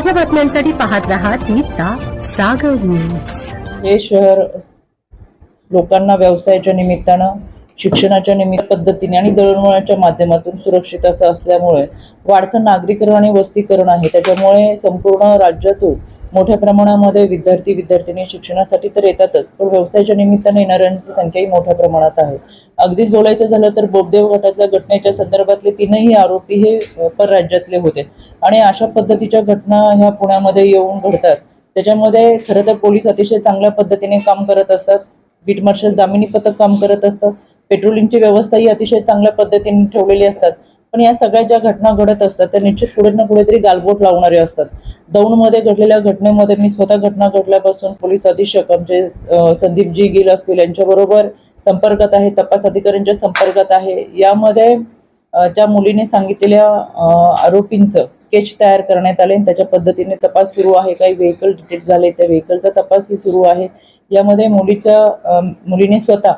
ताज्या बातम्यांसाठी पाहत रहा तिचा सागर न्यूज हे शहर लोकांना व्यवसायाच्या निमित्तानं शिक्षणाच्या निमित्त पद्धतीने आणि दळणवळणाच्या माध्यमातून सुरक्षित असं असल्यामुळे वाढतं नागरीकरण आणि वस्तीकरण आहे. त्याच्यामुळे संपूर्ण राज्यातून मोठ्या प्रमाणामध्ये विद्यार्थी विद्यार्थिनी शिक्षणासाठी तर येतातच पण व्यवसायाच्या निमित्ताने येणाऱ्यांची संख्याही मोठ्या प्रमाणात आहे. अगदीच बोलायचं झालं तर बोबदेव गटातल्या घटनेच्या संदर्भातले तीनही आरोपी हे परराज्यातले होते. आणि अशा पद्धतीच्या घटना ह्या पुण्यामध्ये येऊन घडतात. त्याच्यामध्ये खरं तर पोलीस अतिशय चांगल्या पद्धतीने काम करत असतात. बीट मार्शल दामिनी पथक काम करत असतं. पेट्रोलिंगची व्यवस्था ही अतिशय चांगल्या पद्धतीने ठेवलेली असतात. पण या सगळ्या ज्या घटना घडत असतात त्या निश्चित कुठे ना कुठेतरी गालबोट लावणारे असतात. दौंडमध्ये घडलेल्या घटनेमध्ये मी स्वतः घटना घडल्यापासून पोलीस अधीक्षक आमचे संदीपजी गिल असतील यांच्याबरोबर संपर्कात आहे तपास अधिकाऱ्यांच्या संपर्कात आहे. यामध्ये त्या मुलीने सांगितलेल्या आरोपींचं स्केच तयार करण्यात आले आणि त्याच्या पद्धतीने तपास सुरू आहे. काही व्हेकल डिटेक्ट झाले त्या व्हेकलचा तपासही सुरू आहे. यामध्ये मुलीच्या मुलीने स्वतः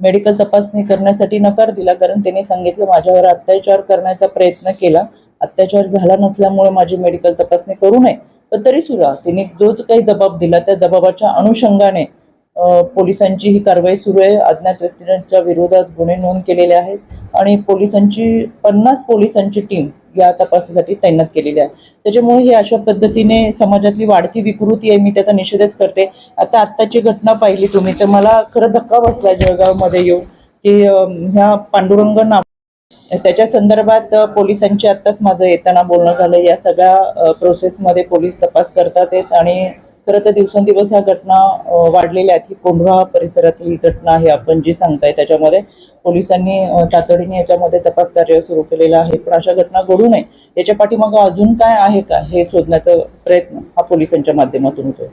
मेडिकल तपासणी करण्यासाठी नकार दिला कारण त्याने सांगितलं माझ्यावर अत्याचार करण्याचा प्रयत्न केला. अत्याचार झाला नसल्यामुळे माझी मेडिकल तपासणी करू नये. पण तरी सुद्धा तिने जो जो काही जबाब दिला त्या जबाबाच्या अनुषंगाने पोलिसांची ही कारवाई सुरू आहे. अज्ञात व्यक्तींच्या विरोधात गुन्हे नोंद केलेले आहेत आणि पोलिसांची पन्नास पोलिसांची टीम या तपासासाठी तैनात केलेली आहे. त्याच्यामुळे ही अशा पद्धतीने समाजातली वाढती विकृती आहे मी त्याचा निषेधच करते. आता आत्ताची घटना पाहिली तुम्ही तर मला खरं धक्का बसला जळगावमध्ये येऊन की ह्या पांडुरंग ना त्याच्या संदर्भात पोलिसांची आत्ताच माझं येताना बोलणं झालं. या सगळ्या प्रोसेसमध्ये पोलीस तपास करतात आहेत आणि खरं तर दिवसेंदिवस ह्या घटना वाढलेल्या आहेत. ही कोंढवा परिसरातली ही घटना आहे आपण जी सांगताय त्याच्यामध्ये. पोलिसांनी तातडीने याच्यामध्ये तपास कार्य सुरू केलेलं आहे. पण अशा घटना घडू नये. याच्या पाठीमागं अजून काय आहे का हे शोधण्याचा प्रयत्न हा पोलिसांच्या माध्यमातून होतोय.